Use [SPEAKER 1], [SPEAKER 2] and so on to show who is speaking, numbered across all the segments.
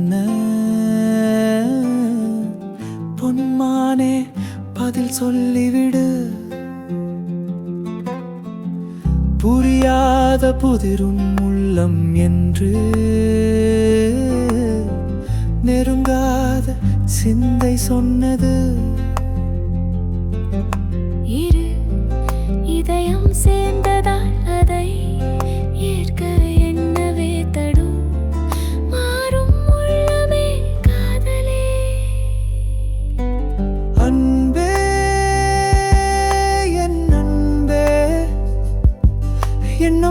[SPEAKER 1] என்ன? பொன்மானே பதில் சொல்லிவிடு. புரியாத புதிரும் உள்ளம் என்று. நெருங்காத சிந்தை சொன்னது.
[SPEAKER 2] இரு இதயம்
[SPEAKER 1] சேர்ந்த என்ன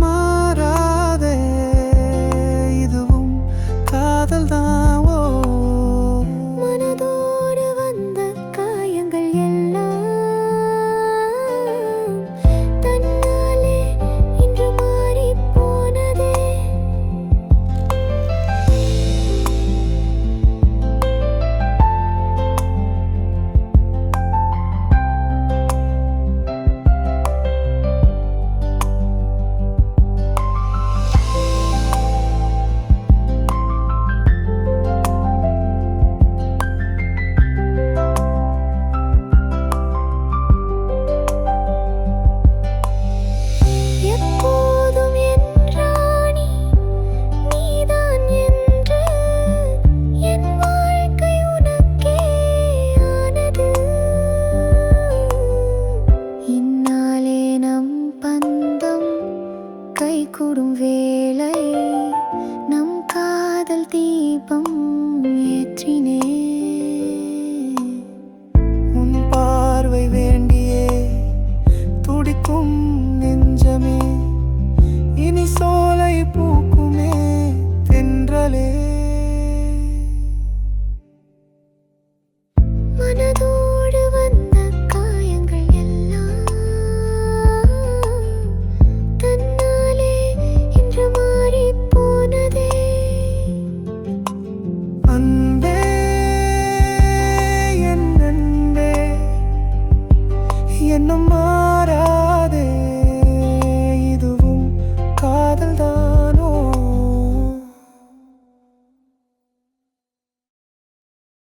[SPEAKER 1] My. தீபம் ஏற்றினே